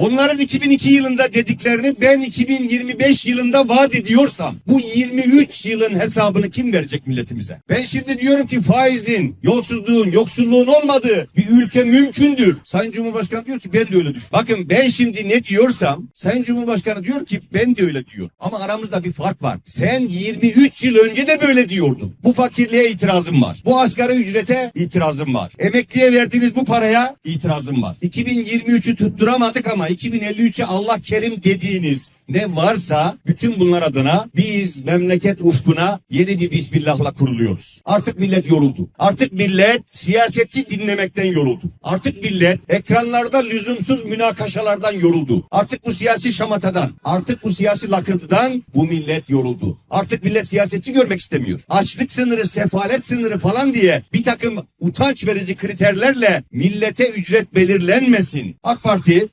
Onların 2002 yılında dediklerini ben 2025 yılında vaat ediyorsam bu 23 yılın hesabını kim verecek milletimize? Ben şimdi diyorum ki faizin, yolsuzluğun, yoksulluğun olmadığı bir ülke mümkündür. Sayın Cumhurbaşkanı diyor ki ben de öyle düşünüyorum. Bakın ben şimdi ne diyorsam Sayın Cumhurbaşkanı diyor ki ben de öyle diyor. Ama aramızda bir fark var. Sen 23 yıl önce de böyle diyordun. Bu fakirliğe itirazım var. Bu asgari ücrete itirazım var. Emekliye verdiğiniz bu paraya itirazım var. 2023'ü tutturamadık ama 2053'e Allah kerim dediğiniz ne varsa bütün bunlar adına biz memleket ufkuna yeni bir bismillahla kuruluyoruz. Artık millet yoruldu. Artık millet siyasetçi dinlemekten yoruldu. Artık millet ekranlarda lüzumsuz münakaşalardan yoruldu. Artık bu siyasi şamatadan, artık bu siyasi lakırtıdan bu millet yoruldu. Artık millet siyasetçi görmek istemiyor. Açlık sınırı, sefalet sınırı falan diye bir takım utanç verici kriterlerle millete ücret belirlenmesin. AK Parti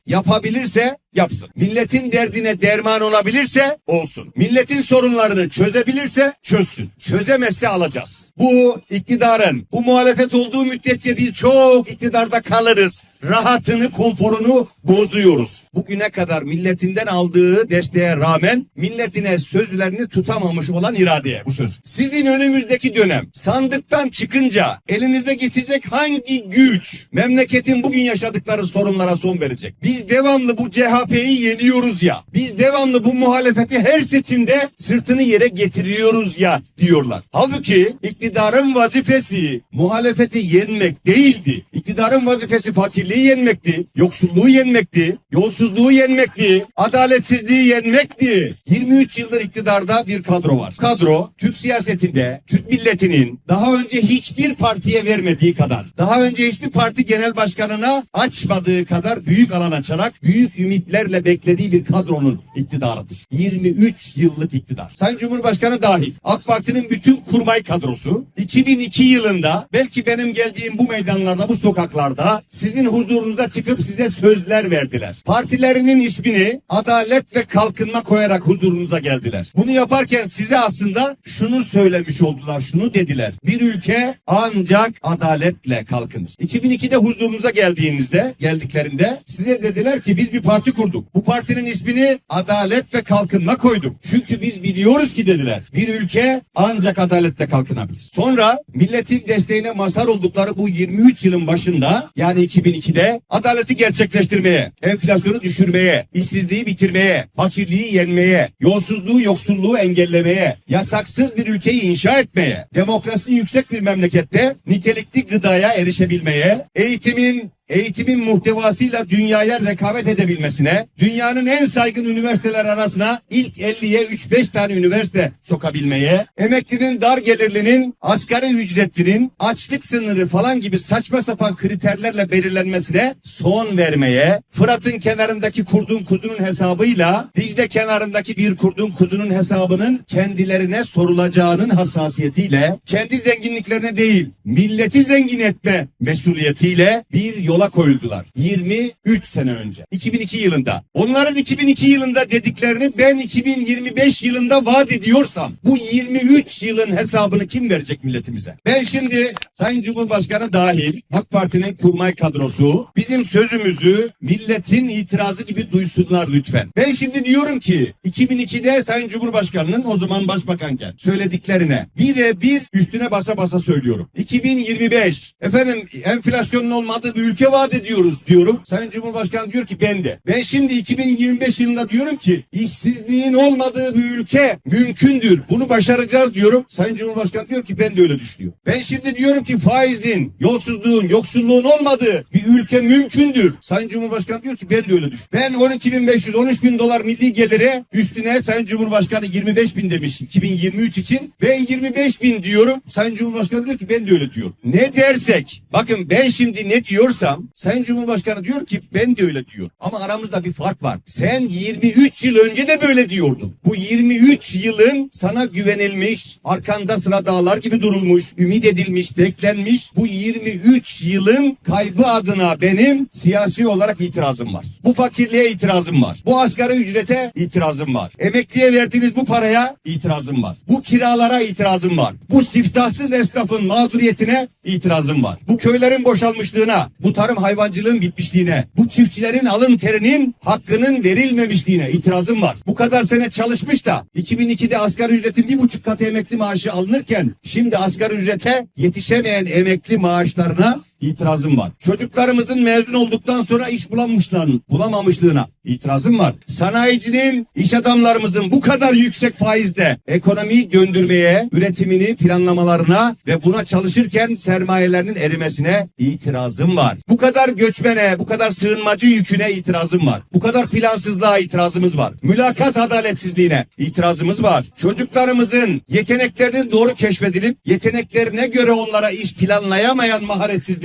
yapabilirse yapsın. Milletin derdine derman olabilirse olsun. Milletin sorunlarını çözebilirse çözsün. Çözemezse alacağız. Bu iktidarın, bu muhalefet olduğu müddetçe biz çok iktidarda kalırız. Rahatını, konforunu bozuyoruz. Bugüne kadar milletinden aldığı desteğe rağmen milletine sözlerini tutamamış olan iradeye bu söz. Sizin önümüzdeki dönem sandıktan çıkınca elinize geçecek hangi güç memleketin bugün yaşadıkları sorunlara son verecek? Biz devamlı bu CHP'yi yeniyoruz ya. Biz devamlı bu muhalefeti her seçimde sırtını yere getiriyoruz ya diyorlar. Halbuki iktidarın vazifesi muhalefeti yenmek değildi. İktidarın vazifesi fakirliği yenmekti, yoksulluğu yenmekti, yolsuzluğu yenmekti, adaletsizliği yenmekti. 23 yıldır iktidarda bir kadro var. Kadro Türk siyasetinde Türk milletinin daha önce hiçbir partiye vermediği kadar, daha önce hiçbir parti genel başkanına açmadığı kadar büyük alan açarak büyük ümitlerle beklediği bir kadronun iktidarıdır. 23 yıllık iktidar. Sayın Cumhurbaşkanı dahil AK Parti'nin bütün kurmay kadrosu 2002 yılında belki benim geldiğim bu meydanlarda, bu sokaklarda sizin huzurunuza çıkıp size sözler verdiler. Partilerinin ismini adalet ve kalkınma koyarak huzurunuza geldiler. Bunu yaparken size aslında şunu söylemiş oldular, şunu dediler. Bir ülke ancak adaletle kalkınır. 2002'de huzurunuza geldiğinizde, geldiklerinde size dediler ki biz bir parti kurduk. Bu partinin ismini Adalet ve Kalkınma koyduk. Çünkü biz biliyoruz ki dediler. Bir ülke ancak adaletle kalkınabilir. Sonra milletin desteğine mazhar oldukları bu 23 yılın başında yani 2002'de adaleti gerçekleştirmeye, enflasyonu düşürmeye, işsizliği bitirmeye, fakirliği yenmeye, yolsuzluğu, yoksulluğu engellemeye, yasaksız bir ülkeyi inşa etmeye, demokrasi yüksek bir memlekette nitelikli gıdaya erişebilmeye, eğitimin eğitimin muhtevasıyla dünyaya rekabet edebilmesine, dünyanın en saygın üniversiteler arasına ilk 50'ye 3-5 tane üniversite sokabilmeye, emeklinin dar gelirlinin, asgari ücretlinin, açlık sınırı falan gibi saçma sapan kriterlerle belirlenmesine son vermeye, Fırat'ın kenarındaki kurdun kuzunun hesabıyla Dicle kenarındaki bir kurdun kuzunun hesabının kendilerine sorulacağının hassasiyetiyle, kendi zenginliklerine değil, milleti zengin etme mesuliyetiyle bir yola koyuldular. 23 sene önce. 2002 yılında. Onların 2002 yılında dediklerini ben 2025 yılında vaat ediyorsam bu 23 yılın hesabını kim verecek milletimize? Ben şimdi Sayın Cumhurbaşkanı dahil AK Parti'nin kurmay kadrosu bizim sözümüzü milletin itirazı gibi duysunlar lütfen. Ben şimdi diyorum ki 2002'de Sayın Cumhurbaşkanı'nın o zaman başbakanken söylediklerine birebir üstüne basa basa söylüyorum. 2025 efendim enflasyonun olmadığı bir ülke vaat ediyoruz diyorum. Sayın Cumhurbaşkanı diyor ki ben de. Ben şimdi 2025 yılında diyorum ki işsizliğin olmadığı bir ülke mümkündür. Bunu başaracağız diyorum. Sayın Cumhurbaşkanı diyor ki ben de öyle düşünüyorum. Ben şimdi diyorum ki faizin, yolsuzluğun, yoksulluğun olmadığı bir ülke mümkündür. Sayın Cumhurbaşkanı diyor ki ben de öyle düşünüyorum. Ben 12.500 13 bin dolar milli gelire üstüne Sayın Cumhurbaşkanı 25 bin demiş 2023 için. Ben 25 bin diyorum. Sayın Cumhurbaşkanı diyor ki ben de öyle diyorum. Ne dersek bakın ben şimdi ne diyorsam Sayın Cumhurbaşkanı diyor ki ben de öyle diyor. Ama aramızda bir fark var. Sen 23 yıl önce de böyle diyordun. Bu 23 yılın sana güvenilmiş, arkanda sıra dağlar gibi durulmuş, ümit edilmiş, beklenmiş. Bu 23 yılın kaybı adına benim siyasi olarak itirazım var. Bu fakirliğe itirazım var. Bu asgari ücrete itirazım var. Emekliye verdiğiniz bu paraya itirazım var. Bu kiralara itirazım var. Bu siftahsız esnafın mağduriyetine itirazım var. Bu köylerin boşalmışlığına, bu tarım tarım hayvancılığın bitmişliğine, bu çiftçilerin alın terinin hakkının verilmemişliğine itirazım var. Bu kadar sene çalışmış da 2002'de asgari ücretin bir buçuk katı emekli maaşı alınırken şimdi asgari ücrete yetişemeyen emekli maaşlarına itirazım var. Çocuklarımızın mezun olduktan sonra iş bulamamışlığın, bulamamışlığına itirazım var. Sanayicinin, iş adamlarımızın bu kadar yüksek faizde ekonomiyi döndürmeye, üretimini planlamalarına ve buna çalışırken sermayelerinin erimesine itirazım var. Bu kadar göçmene, bu kadar sığınmacı yüküne itirazım var. Bu kadar plansızlığa itirazımız var. Mülakat adaletsizliğine itirazımız var. Çocuklarımızın yeteneklerinin doğru keşfedilip yeteneklerine göre onlara iş planlayamayan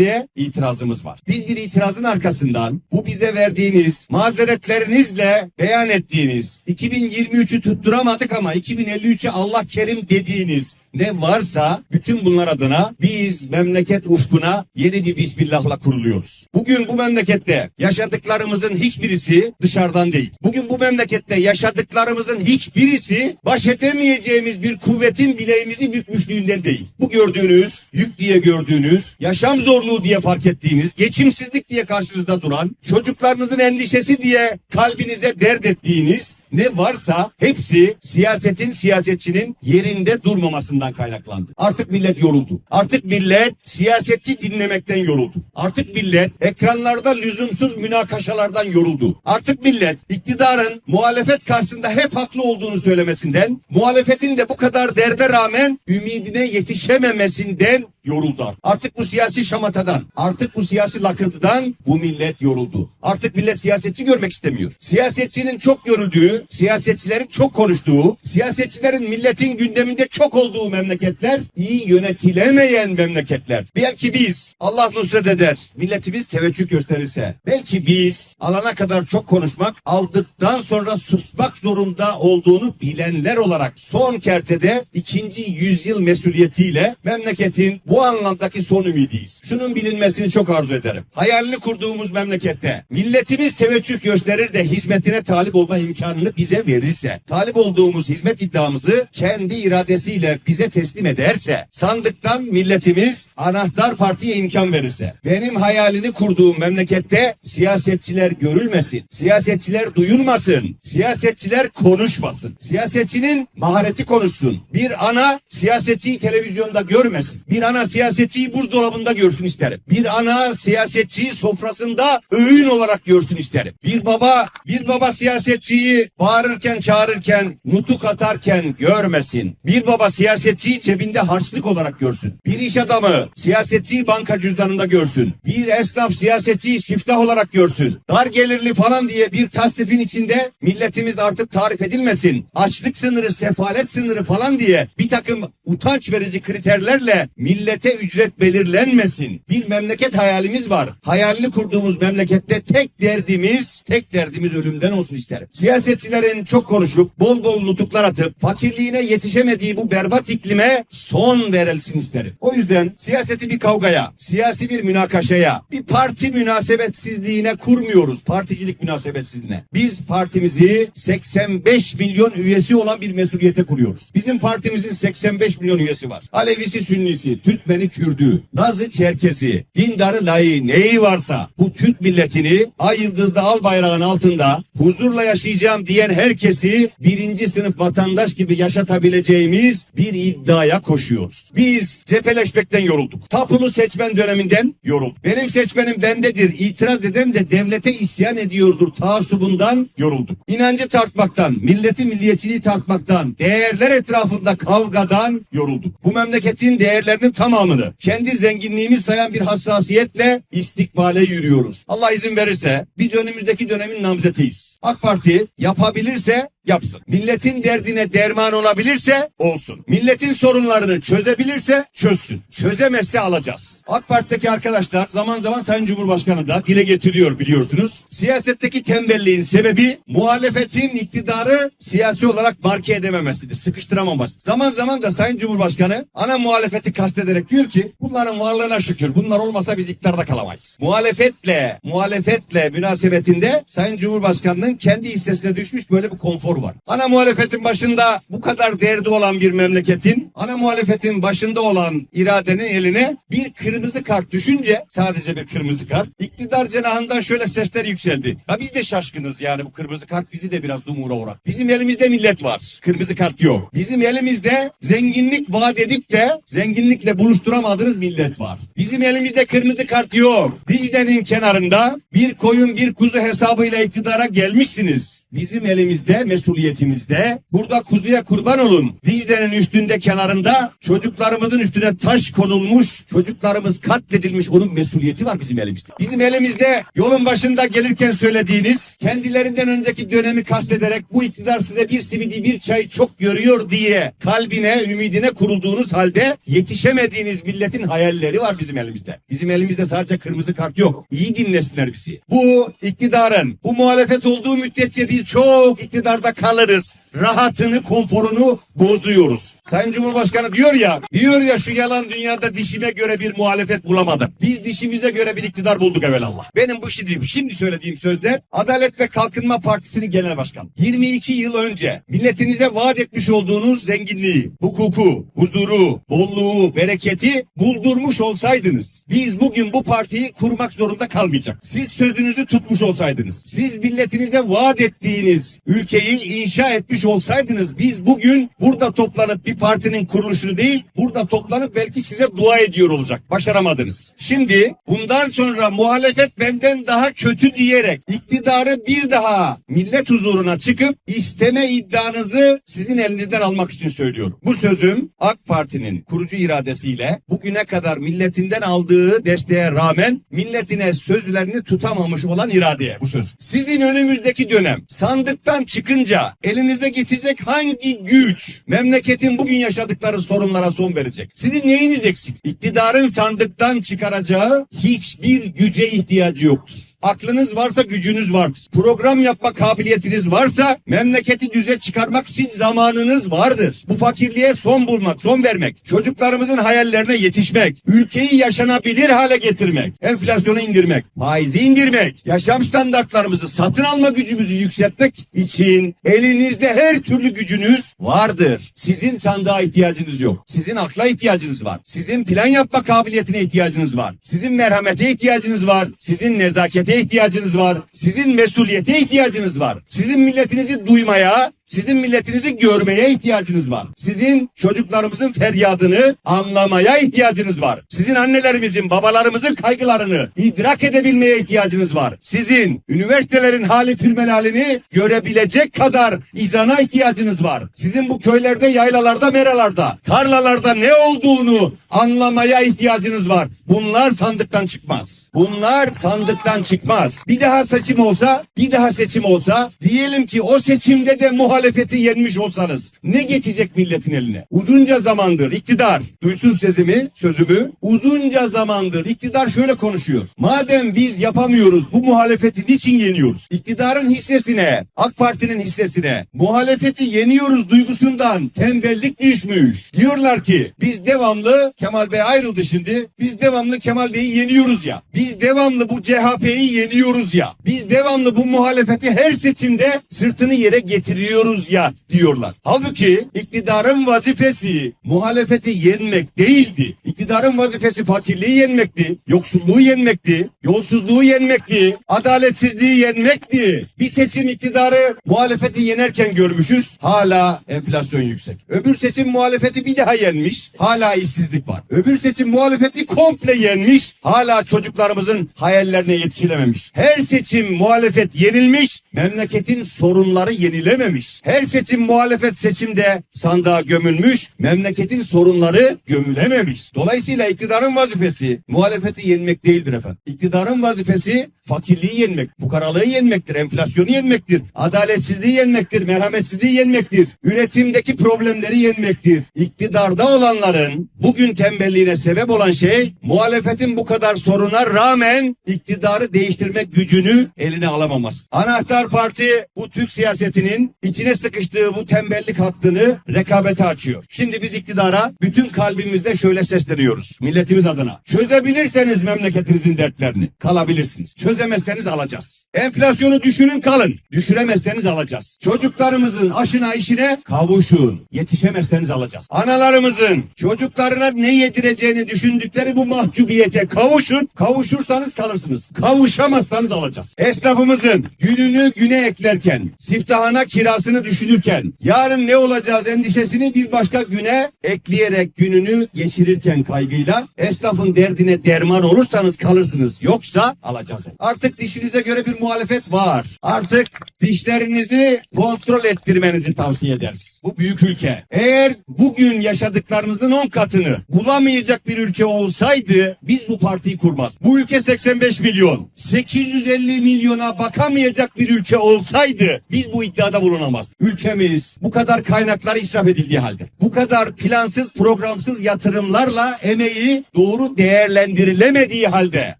maharetsizliğe itirazımız var. Biz bir itirazın arkasından bu bize verdiğiniz mazeretlerinizle beyan ettiğiniz 2023'ü tutturamadık ama 2053'e Allah kerim dediğiniz ne varsa bütün bunlar adına biz memleket ufkuna yeni bir bismillahla kuruluyoruz. Bugün bu memlekette yaşadıklarımızın hiçbirisi dışarıdan değil. Bugün bu memlekette yaşadıklarımızın hiçbirisi baş edemeyeceğimiz bir kuvvetin bileğimizi bükmüşlüğünden değil. Bu gördüğünüz, yük diye gördüğünüz, yaşam zorluğu diye fark ettiğiniz, geçimsizlik diye karşınızda duran, çocuklarınızın endişesi diye kalbinize dert ettiğiniz ne varsa hepsi siyasetin siyasetçinin yerinde durmamasından kaynaklandı. Artık millet yoruldu. Artık millet siyasetçi dinlemekten yoruldu. Artık millet ekranlarda lüzumsuz münakaşalardan yoruldu. Artık millet iktidarın muhalefet karşısında hep haklı olduğunu söylemesinden, muhalefetin de bu kadar derde rağmen ümidine yetişememesinden yoruldu. Artık bu siyasi şamatadan, artık bu siyasi lakırtıdan bu millet yoruldu. Artık millet siyasetçi görmek istemiyor. Siyasetçinin çok görüldüğü, siyasetçilerin çok konuştuğu, siyasetçilerin milletin gündeminde çok olduğu memleketler, iyi yönetilemeyen memleketler. Belki biz, Allah nusret eder, milletimiz teveccüh gösterirse, belki biz alana kadar çok konuşmak, aldıktan sonra susmak zorunda olduğunu bilenler olarak son kertede ikinci yüzyıl mesuliyetiyle memleketin bu anlamdaki son ümidiyiz. Şunun bilinmesini çok arzu ederim. Hayalini kurduğumuz memlekette milletimiz teveccüh gösterir de hizmetine talip olma imkanını bize verirse, talip olduğumuz hizmet iddiamızı kendi iradesiyle bize teslim ederse, sandıktan milletimiz anahtar partiye imkan verirse, benim hayalini kurduğum memlekette siyasetçiler görülmesin, siyasetçiler duyulmasın, siyasetçiler konuşmasın, siyasetçinin mahareti konuşsun. Bir ana siyasetçiyi televizyonda görmesin. Bir ana siyasetçiyi buzdolabında görsün isterim. Bir ana siyasetçiyi sofrasında öğün olarak görsün isterim. Bir baba, bir baba siyasetçiyi bağırırken çağırırken, nutuk atarken görmesin. Bir baba siyasetçiyi cebinde harçlık olarak görsün. Bir iş adamı siyasetçiyi banka cüzdanında görsün. Bir esnaf siyasetçiyi siftah olarak görsün. Dar gelirli falan diye bir tasnifin içinde milletimiz artık tarif edilmesin. Açlık sınırı, sefalet sınırı falan diye bir takım utanç verici kriterlerle millete ücret belirlenmesin. Bir memleket hayalimiz var. Hayalini kurduğumuz memlekette tek derdimiz, tek derdimiz ölümden olsun isterim. Siyasetçilerin çok konuşup bol bol nutuklar atıp fakirliğine yetişemediği bu berbat iklime son verilsin isterim. O yüzden siyaseti bir kavgaya, siyasi bir münakaşaya, bir parti münasebetsizliğine kurmuyoruz. Particilik münasebetsizliğine. Biz partimizi 85 milyon üyesi olan bir mesuliyete kuruyoruz. Bizim partimizin 85 milyon üyesi var. Alevisi, Sünnisi, Türkmeni, Kürdü, Lazı, Çerkezi, dindarı, layı, neyi varsa bu Türk milletini ay yıldızlı al bayrağın altında huzurla yaşayacağım diyen herkesi birinci sınıf vatandaş gibi yaşatabileceğimiz bir iddiaya koşuyoruz. Biz cepheleşmekten yorulduk. Tapulu seçmen döneminden yorulduk. Benim seçmenim bendedir. İtiraz eden de devlete isyan ediyordur. Taassubundan yorulduk. İnancı tartmaktan, milleti milliyetçiliği tartmaktan, değerler etrafında kavgadan yorulduk. Bu memleketin değerlerinin tamamını kendi zenginliğimiz sayan bir hassasiyetle istikbale yürüyoruz. Allah izin verirse biz önümüzdeki dönemin namzetiyiz. AK Parti yapabilirse yapsın. Milletin derdine derman olabilirse olsun. Milletin sorunlarını çözebilirse çözsün. Çözemezse alacağız. AK Parti'deki arkadaşlar zaman zaman Sayın Cumhurbaşkanı da dile getiriyor biliyorsunuz. Siyasetteki tembelliğin sebebi muhalefetin iktidarı siyasi olarak marke edememesidir. Sıkıştıramaması. Zaman zaman da Sayın Cumhurbaşkanı ana muhalefeti kastederek diyor ki bunların varlığına şükür. Bunlar olmasa biz iktidarda kalamayız. Muhalefetle, muhalefetle münasebetinde Sayın Cumhurbaşkanı'nın kendi hissesine düşmüş böyle bir konfor rapor var. Ana muhalefetin başında bu kadar derdi olan bir memleketin, ana muhalefetin başında olan iradenin eline bir kırmızı kart düşünce, sadece bir kırmızı kart, iktidar cenahından şöyle sesler yükseldi. Ya biz de şaşkınız yani bu kırmızı kart bizi de biraz dumura uğrat. Bizim elimizde millet var. Kırmızı kart yok. Bizim elimizde zenginlik vaat edip de zenginlikle buluşturamadığınız millet var. Bizim elimizde kırmızı kart yok. Dicle'nin kenarında bir koyun bir kuzu hesabıyla iktidara gelmişsiniz. Bizim elimizde, mesuliyetimizde burada kuzuya kurban olun. Dicle'nin üstünde kenarında çocuklarımızın üstüne taş konulmuş, çocuklarımız katledilmiş onun mesuliyeti var bizim elimizde. Bizim elimizde yolun başında gelirken söylediğiniz kendilerinden önceki dönemi kastederek bu iktidar size bir simidi bir çay çok görüyor diye kalbine, ümidine kurulduğunuz halde yetişemediğiniz milletin hayalleri var bizim elimizde. Bizim elimizde sadece kırmızı kart yok. İyi dinlesinler bizi. Bu iktidarın, bu muhalefet olduğu müddetçe biz çok iktidarda kalırız. Rahatını, konforunu bozuyoruz. Sayın Cumhurbaşkanı diyor ya, diyor ya şu yalan dünyada dişime göre bir muhalefet bulamadım. Biz dişimize göre bir iktidar bulduk evvelallah. Benim bu şimdi, şimdi söylediğim sözler Adalet ve Kalkınma Partisi'nin genel başkanı. 22 yıl önce milletinize vaat etmiş olduğunuz zenginliği, hukuku, huzuru, bolluğu, bereketi buldurmuş olsaydınız, biz bugün bu partiyi kurmak zorunda kalmayacak. Siz sözünüzü tutmuş olsaydınız, siz milletinize vaat ettiğiniz ülkeyi inşa etmiş olsaydınız, biz bugün burada toplanıp bir partinin kuruluşunu değil, burada toplanıp belki size dua ediyor olacak. Başaramadınız. Şimdi bundan sonra muhalefet benden daha kötü diyerek iktidarı bir daha millet huzuruna çıkıp isteme iddianızı sizin elinizden almak için söylüyorum. Bu sözüm AK Parti'nin kurucu iradesiyle bugüne kadar milletinden aldığı desteğe rağmen milletine sözlerini tutamamış olan iradeye bu söz. Sizin önümüzdeki dönem sandıktan çıkınca elinize geçecek hangi güç memleketin bugün yaşadıkları sorunlara son verecek? Sizin neyiniz eksik? İktidarın sandıktan çıkaracağı hiçbir güce ihtiyacı yoktur. Aklınız varsa gücünüz vardır. Program yapma kabiliyetiniz varsa memleketi düze çıkarmak için zamanınız vardır. Bu fakirliğe son bulmak, son vermek, çocuklarımızın hayallerine yetişmek, ülkeyi yaşanabilir hale getirmek, enflasyonu indirmek, faizi indirmek, yaşam standartlarımızı satın alma gücümüzü yükseltmek için elinizde her türlü gücünüz vardır. Sizin sandığa ihtiyacınız yok. Sizin akla ihtiyacınız var. Sizin plan yapma kabiliyetine ihtiyacınız var. Sizin merhamete ihtiyacınız var. Sizin nezakete ihtiyacınız var. Sizin mesuliyete ihtiyacınız var. Sizin milletinizi duymaya, sizin milletinizi görmeye ihtiyacınız var. Sizin çocuklarımızın feryadını anlamaya ihtiyacınız var. Sizin annelerimizin, babalarımızın kaygılarını idrak edebilmeye ihtiyacınız var. Sizin üniversitelerin hali halini görebilecek kadar izana ihtiyacınız var. Sizin bu köylerde, yaylalarda, meralarda, tarlalarda ne olduğunu anlamaya ihtiyacınız var. Bunlar sandıktan çıkmaz. Bunlar sandıktan çıkmaz. Bir daha seçim olsa, bir daha seçim olsa diyelim ki o seçimde de muhalefeti yenmiş olsanız ne geçecek milletin eline? Uzunca zamandır iktidar, duysun sesimi, sözümü, uzunca zamandır iktidar şöyle konuşuyor. Madem biz yapamıyoruz bu muhalefeti niçin yeniyoruz? İktidarın hissesine, AK Parti'nin hissesine muhalefeti yeniyoruz duygusundan tembellik düşmüş. Diyorlar ki biz devamlı Kemal Bey ayrıldı şimdi. Biz devamlı Kemal Bey'i yeniyoruz ya. Biz devamlı bu CHP'yi yeniyoruz ya. Biz devamlı bu muhalefeti her seçimde sırtını yere getiriyoruz ya diyorlar. Halbuki iktidarın vazifesi muhalefeti yenmek değildi. İktidarın vazifesi fakirliği yenmekti, yoksulluğu yenmekti, yolsuzluğu yenmekti, adaletsizliği yenmekti. Bir seçim iktidarı muhalefeti yenerken görmüşüz. Hala enflasyon yüksek. Öbür seçim muhalefeti bir daha yenmiş. Hala işsizlik var. Öbür seçim muhalefeti komple yenmiş. Hala çocuklarımızın hayallerine yetişilememiş. Her seçim muhalefet yenilmiş. Memleketin sorunları yenilememiş. Her seçim muhalefet seçimde sandığa gömülmüş. Memleketin sorunları gömülememiş. Dolayısıyla iktidarın vazifesi muhalefeti yenmek değildir efendim. İktidarın vazifesi fakirliği yenmek, fukaralığı yenmektir, enflasyonu yenmektir, adaletsizliği yenmektir, merhametsizliği yenmektir, üretimdeki problemleri yenmektir. İktidarda olanların bugün tembelliğine sebep olan şey muhalefetin bu kadar soruna rağmen iktidarı değiştirmek gücünü eline alamaması. Anahtar Parti bu Türk siyasetinin içine sıkıştığı bu tembellik hattını rekabete açıyor. Şimdi biz iktidara bütün kalbimizde şöyle sesleniyoruz. Milletimiz adına. Çözebilirseniz memleketinizin dertlerini kalabilirsiniz. Çözemezseniz alacağız. Enflasyonu düşürün kalın. Düşüremezseniz alacağız. Çocuklarımızın aşına işine kavuşun. Yetişemezseniz alacağız. Analarımızın çocuklarına ne yedireceğini düşündükleri bu mahcubiyete kavuşun. Kavuşursanız kalırsınız. Kavuşamazsanız alacağız. Esnafımızın gününü güne eklerken, siftahına kirasını düşünürken, yarın ne olacağız endişesini bir başka güne ekleyerek gününü geçirirken kaygıyla esnafın derdine derman olursanız kalırsınız. Yoksa alacağız. Artık dişinize göre bir muhalefet var. Artık dişlerinizi kontrol ettirmenizi tavsiye ederiz. Bu büyük ülke. Eğer bugün yaşadıklarınızın 10 katını bulamayacak bir ülke olsaydı biz bu partiyi kurmaz. Bu ülke 85 milyon. 850 milyona bakamayacak bir ülke olsaydı biz bu iddiada bulunamazdık. Ülkemiz bu kadar kaynakları israf edildiği halde, bu kadar plansız programsız yatırımlarla emeği doğru değerlendirilemediği halde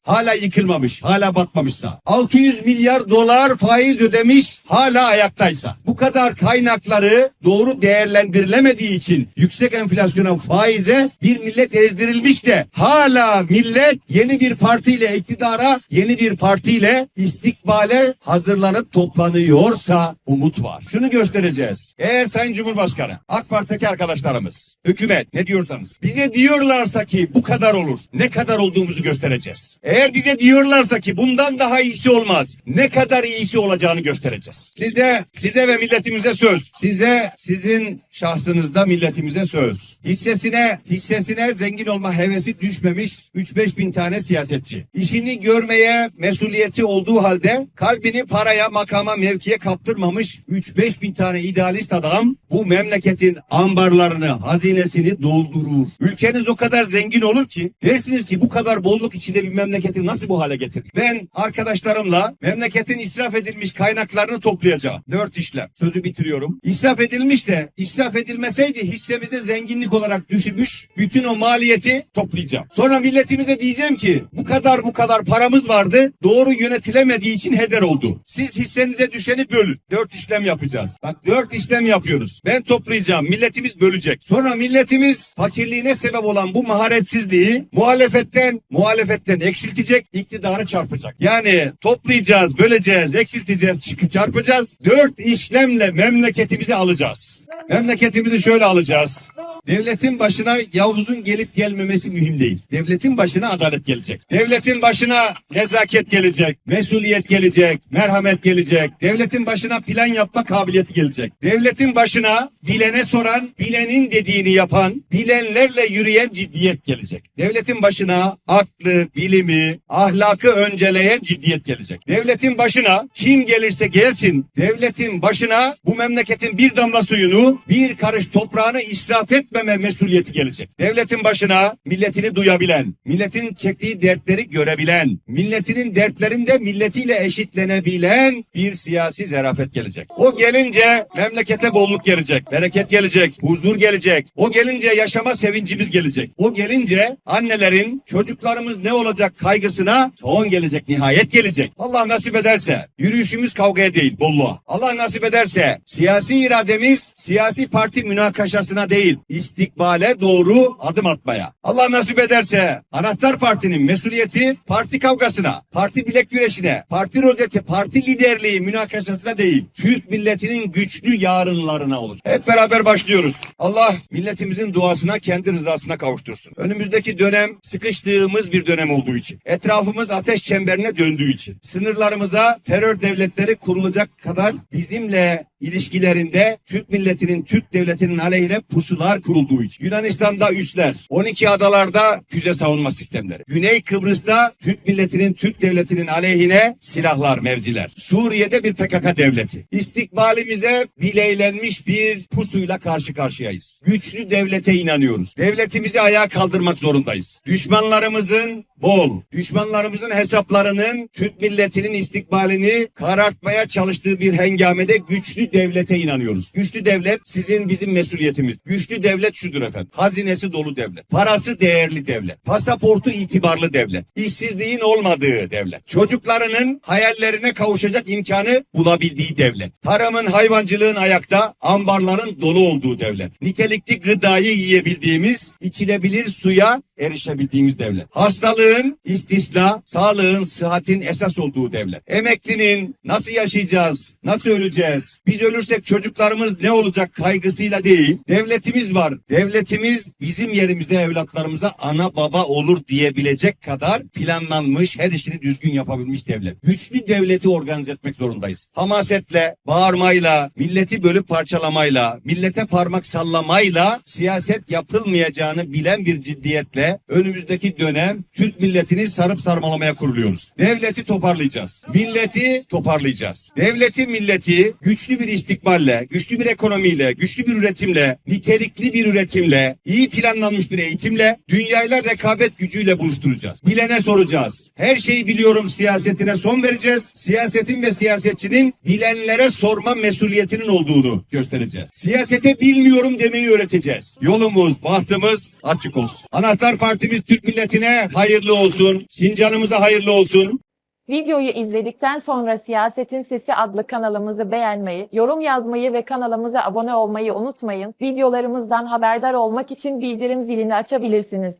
hala yıkılmamış, hala batmamışsa, 600 milyar dolar faiz ödemiş, hala ayaktaysa, bu kadar kaynakları doğru değerlendirilemediği için yüksek enflasyona faize bir millet ezdirilmiş de hala millet yeni bir partiyle iktidara yeni bir partiyle istikbale hazırlanıp toplanıyorsa umut var. Şunu göstereceğiz. Eğer Sayın Cumhurbaşkanı, AK Parti'deki arkadaşlarımız, hükümet ne diyorsanız bize diyorlarsa ki bu kadar olur. Ne kadar olduğumuzu göstereceğiz. Eğer bize diyorlarsa ki bundan daha iyisi olmaz. Ne kadar iyisi olacağını göstereceğiz. Size, size ve milletimize söz. Size, sizin şahsınızda milletimize söz. Hissesine, hissesine zengin olma hevesi düşmemiş 3-5 bin tane siyasetçi. İşini görmeye mesuliyeti olduğu halde kalbini paraya, makama, mevkiye kaptırmamış 3-5 bin tane idealist adam bu memleketin ambarlarını, hazinesini doldurur. Ülkeniz o kadar zengin olur ki dersiniz ki bu kadar bolluk içinde bir memleketi nasıl bu hale getirir? Ben arkadaşlarımla memleketin israf edilmiş kaynaklarını toplayacağım. Dört işlem. Sözü bitiriyorum. İsraf edilmiş de israf edilmeseydi hissemize zenginlik olarak düşmüş bütün o maliyeti toplayacağım. Sonra milletimize diyeceğim ki bu kadar bu kadar paramız vardı doğru yönetilemediği için heder oldu. Siz hissenize düşeni bölün. Dört işlem yapacağız. Bak dört işlem yapıyoruz. Ben toplayacağım. Milletimiz bölecek. Sonra milletimiz fakirliğine sebep olan bu maharetsizliği muhalefetten muhalefetten eksiltecek, iktidarı çarpacak. Yani toplayacağız, böleceğiz, eksilteceğiz, çarpacağız. Dört işlemle memleketimizi alacağız. Memleketimizi şöyle alacağız. Devletin başına Yavuz'un gelip gelmemesi mühim değil. Devletin başına adalet gelecek. Devletin başına nezaket gelecek, mesuliyet gelecek, merhamet gelecek. Devletin başına plan yapma kabiliyeti gelecek. Devletin başına bilene soran, bilenin dediğini yapan, bilenlerle yürüyen ciddiyet gelecek. Devletin başına aklı, bilimi, ahlakı önceleyen ciddiyet gelecek. Devletin başına kim gelirse gelsin, devletin başına bu memleketin bir damla suyunu, bir karış toprağını israf etmeme mesuliyeti gelecek. Devletin başına milletini duyabilen, milletin çektiği dertleri görebilen, milletinin dertlerinde milletiyle eşitlenebilen bir siyasi zerafet gelecek. O gelince memlekete bolluk gelecek, bereket gelecek, huzur gelecek. O gelince yaşama sevincimiz gelecek. O gelince annelerin çocuklarımız ne olacak kaygısına son gelecek, nihayet gelecek. Allah nasip ederse yürüyüşümüz kavgaya değil, bolluğa. Allah nasip ederse siyasi irademiz siyasi parti münakaşasına değil, istikbale doğru adım atmaya. Allah nasip ederse anahtar partinin mesuliyeti parti kavgasına, parti bilek güreşine, parti rozeti, parti liderliği münakaşasına değil, Türk milletinin güçlü yarınlarına olacak. Hep beraber başlıyoruz. Allah milletimizin duasına, kendi rızasına kavuştursun. Önümüzdeki dönem sıkıştığımız bir dönem olduğu için, etrafımız ateş çemberine döndüğü için, sınırlarımıza terör devletleri kurulacak kadar bizimle ilişkilerinde Türk milletinin, Türk devletinin aleyhine pusular kurulduğu için. Yunanistan'da üsler, 12 adalarda füze savunma sistemleri. Güney Kıbrıs'ta Türk milletinin, Türk devletinin aleyhine silahlar, mevziler. Suriye'de bir PKK devleti. İstikbalimize bileylenmiş bir pusuyla karşı karşıyayız. Güçlü devlete inanıyoruz. Devletimizi ayağa kaldırmak zorundayız. Düşmanlarımızın bol. Düşmanlarımızın hesaplarının Türk milletinin istikbalini karartmaya çalıştığı bir hengamede güçlü devlete inanıyoruz. Güçlü devlet sizin bizim mesuliyetimiz. Güçlü devlet şudur efendim. Hazinesi dolu devlet. Parası değerli devlet. Pasaportu itibarlı devlet. İşsizliğin olmadığı devlet. Çocuklarının hayallerine kavuşacak imkanı bulabildiği devlet. Tarımın, hayvancılığın ayakta, ambarların dolu olduğu devlet. Nitelikli gıdayı yiyebildiğimiz, içilebilir suya erişebildiğimiz devlet. Hastalığın, istisna, sağlığın, sıhhatin esas olduğu devlet. Emeklinin nasıl yaşayacağız, nasıl öleceğiz, biz ölürsek çocuklarımız ne olacak kaygısıyla değil, devletimiz var. Devletimiz bizim yerimize evlatlarımıza ana baba olur diyebilecek kadar planlanmış, her işini düzgün yapabilmiş devlet. Güçlü devleti organize etmek zorundayız. Hamasetle, bağırmayla, milleti bölüp parçalamayla, millete parmak sallamayla siyaset yapılmayacağını bilen bir ciddiyetle önümüzdeki dönem Türk milletini sarıp sarmalamaya kuruluyoruz. Devleti toparlayacağız. Milleti toparlayacağız. Devleti milleti güçlü bir istikballe, güçlü bir ekonomiyle, güçlü bir üretimle, nitelikli bir üretimle, iyi planlanmış bir eğitimle, dünyayla rekabet gücüyle buluşturacağız. Bilene soracağız. Her şeyi biliyorum siyasetine son vereceğiz. Siyasetin ve siyasetçinin bilenlere sorma mesuliyetinin olduğunu göstereceğiz. Siyasete bilmiyorum demeyi öğreteceğiz. Yolumuz, bahtımız açık olsun. Anahtar Partimiz Türk milletine hayırlı olsun. Sincanımıza hayırlı olsun. Videoyu izledikten sonra Siyasetin Sesi adlı kanalımızı beğenmeyi, yorum yazmayı ve kanalımıza abone olmayı unutmayın. Videolarımızdan haberdar olmak için bildirim zilini açabilirsiniz.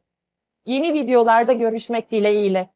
Yeni videolarda görüşmek dileğiyle.